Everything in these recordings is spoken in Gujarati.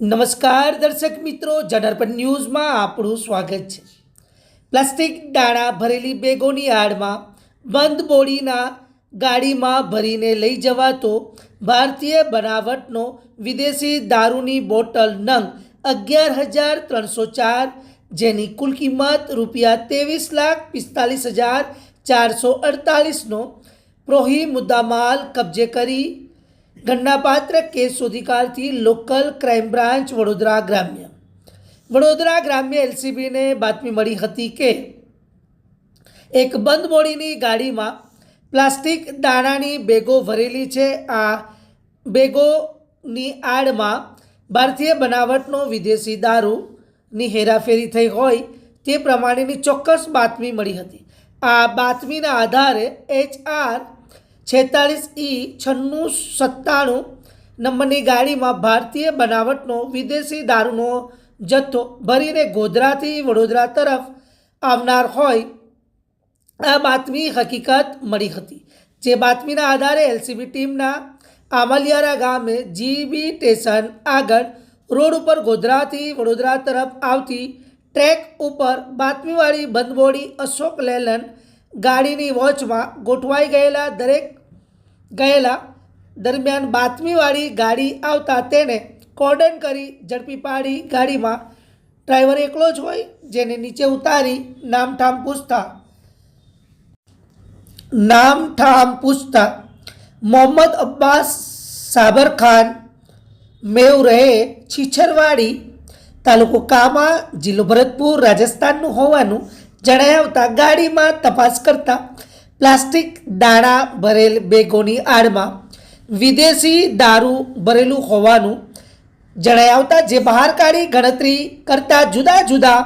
નમસ્કાર દર્શક મિત્રો જનરપન ન્યૂઝમાં આપણું સ્વાગત છે. પ્લાસ્ટિક દાણા ભરેલી બેગોની આડમાં બંધ બોડીના ગાડીમાં ભરીને લઈ જવાતો ભારતીય બનાવટનો વિદેશી દારૂની બોટલ નંગ અગિયાર હજાર ત્રણસો ચાર, જેની કુલ કિંમત રૂપિયા ત્રેવીસ લાખ પિસ્તાલીસ હજાર ચારસો અડતાલીસનો પ્રોહી મુદ્દામાલ કબજે કરી ગણનાપાત્ર કેસ શોધી લોકલ ક્રાઇમ બ્રાન્ચ વડોદરા ગ્રામ્ય. વડોદરા ગ્રામ્ય એલસીબીને બાતમી મળી હતી કે એક બંધ મોડીની ગાડીમાં પ્લાસ્ટિક દાણાની બેગો ભરેલી છે. આ બેગોની આડમાં ભારતીય બનાવટનો વિદેશી દારૂની હેરાફેરી થઈ હોય તે પ્રમાણેની ચોક્કસ બાતમી મળી હતી. આ બાતમીના આધારે એચ આર છેતાલીસ ઈ છન્નું સત્તાણું નંબરની ગાડીમાં ભારતીય બનાવટનો વિદેશી દારૂનો જથ્થો ભરીને ગોધરાથી વડોદરા તરફ આવનાર હોય, આ બાતમી હકીકત મળી હતી. જે બાતમીના આધારે એલસીબી ટીમના આમલિયારા ગામે જીબી સ્ટેશન આગળ રોડ ઉપર ગોધરાથી વડોદરા તરફ આવતી ટ્રેક ઉપર બાતમીવાળી બંધબોડી અશોક લેલન ગાડીની વોચમાં ગોઠવાઈ ગયેલા દરેક ગયેલા દરમિયાન બાતમીવાળી ગાડી આવતા તેને કોર્ડન કરી ઝડપી પાડી ગાડીમાં. ડ્રાઈવર એકલો જ હોય, જેને નીચે ઉતારી નામઠામ પૂછતા નામઠામ પૂછતા, મોહમ્મદ અબ્બાસ સાબરખાન, મેવ રહે છીછરવાડી, તાલુકો કામા, જિલ્લો ભરતપુર, રાજસ્થાનનું હોવાનું જણાય આવતા ગાડીમાં તપાસ કરતા પ્લાસ્ટિક દાણા ભરેલ બેગોની આડમાં વિદેશી દારૂ ભરેલું હોવાનું જણાઈ આવતા જે બહાર કાઢી ગણતરી કરતા જુદા જુદા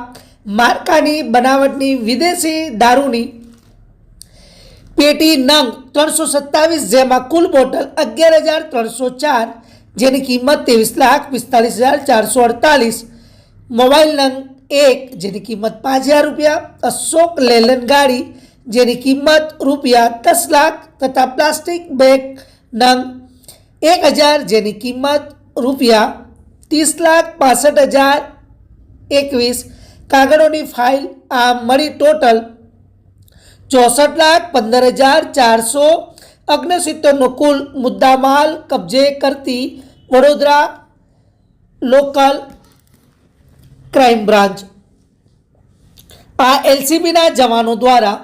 માર્કાની બનાવટની વિદેશી દારૂની પેટી નંગ ત્રણસો સત્તાવીસ જેમાં કુલ બોટલ અગિયાર હજાર ત્રણસો ચાર, જેની કિંમત ત્રેવીસ લાખ પિસ્તાલીસ હજાર ચારસો અડતાલીસ. મોબાઈલ નંગ એક, જેની કિંમત પાંચ હજાર રૂપિયા. અશોક લેલન ગાડી જેની કિંમત રૂપિયા દસ લાખ તથા પ્લાસ્ટિક બેગ નંગ એક હજાર, જેની કિંમત રૂપિયા ત્રીસ લાખ પાસઠ હજાર એકવીસ. કાગળોની ફાઇલ આ મળી ટોટલ ચોસઠ લાખ પંદર હજાર ચારસો અગ્નસિત્તેરનો કુલ મુદ્દામાલ કબજે કરતી વડોદરા લોકલ ક્રાઇમ બ્રાન્ચ. આ એલસીબીના જવાનો દ્વારા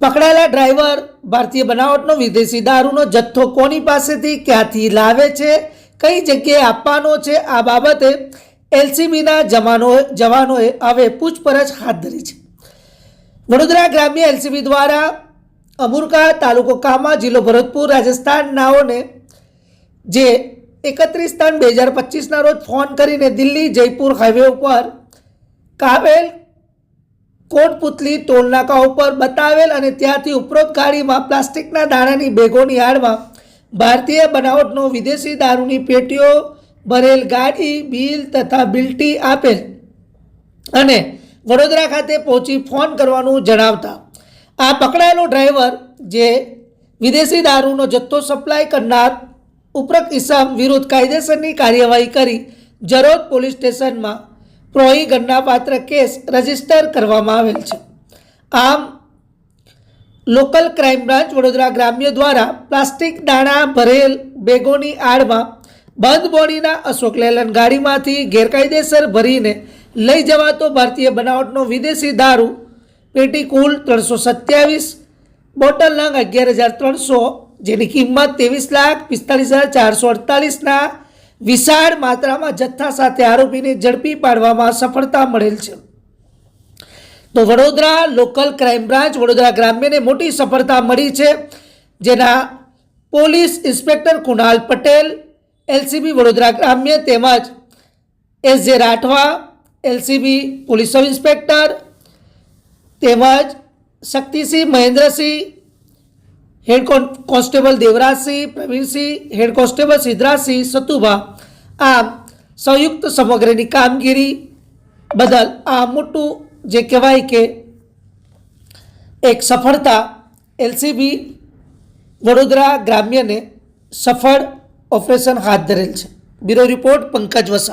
પકડાયેલા ડ્રાઈવર ભારતીય બનાવટનો વિદેશી દારૂનો જથ્થો કોની પાસેથી ક્યાંથી લાવે છે? કઈ જગ્યાએ આપવાનો છે? આ બાબતે એલસીબીના જવાનો જવાનોએ હવે પૂછપરછ હાથ ધરી છે. વડોદરા ગ્રામ્ય એલસીબી દ્વારા અમુરકા તાલુકો કામા જિલ્લો ભરતપુર રાજસ્થાનનાઓને જે એકત્રીસ ત્રણ બે હજાર પચીસના રોજ ફોન કરીને દિલ્હી જયપુર હાઈવે ઉપર કાવેલ કોટપુતલી ટોલનાકા ઉપર બતાવેલ અને ત્યાંથી ઉપરોક્ત ગાડીમાં પ્લાસ્ટિકના દાણાની બેગોની આડમાં ભારતીય બનાવટનો વિદેશી દારૂની પેટીઓ, ભરેલ ગાડી, બિલ તથા બિલ્ટી આપેલ. અને વડોદરા ખાતે પહોંચી ફોન કરવાનું જણાવતા. આ પકડાયેલો ડ્રાઈવર, જે વિદેશી દારૂનો જથ્થો સપ્લાય કરનાર ઉપરક ઇસામ વિરુદ્ધ કાયદેસરની કાર્યવાહી કરી જરોદ પોલીસ સ્ટેશનમાં પ્રોહી ગણનાપાત્ર કેસ રજિસ્ટર કરવામાં આવેલ છે. આમ, લોકલ ક્રાઇમ બ્રાન્ચ વડોદરા ગ્રામ્ય દ્વારા પ્લાસ્ટિક દાણા ભરેલ બેગોની આડમાં બંધ બોડીના અશોક લેલન ગાડીમાંથી ગેરકાયદેસર ભરીને લઈ જવાતો ભારતીય બનાવટનો વિદેશી દારૂ, પેટી કુલ ત્રણસો સત્યાવીસ, બોટલ નંગ અગિયાર હજાર ત્રણસો, જેની કિંમત ત્રેવીસ લાખ પિસ્તાલીસ હજાર ચારસો અડતાલીસના વિશાળ માત્રામાં જથ્થા સાથે આરોપીને ઝડપી પાડવામાં સફળતા મળેલ છે. તો Vadodara local crime branch, Vadodara ગ્રામ્યને મોટી સફળતા મળી છે, જેના police inspector Kunal Patel, LCB Vadodara ગ્રામ્ય તેમજ S J Rathwa, LCB police sub inspector તેમજ Shaktisinh Mahendrasinh head constable Devrajsinh, Pravinsinh, head constable Siddhrajsinh, Satubha આમ સંયુક્ત સમગ્રની કામગીરી બદલ આ મોટું જે કહેવાય કે એક સફળતા એલસીબી વડોદરા ગ્રામ્યને સફળ ઓપરેશન હાથ ધરેલ છે. Bureau report Pankaj Vasa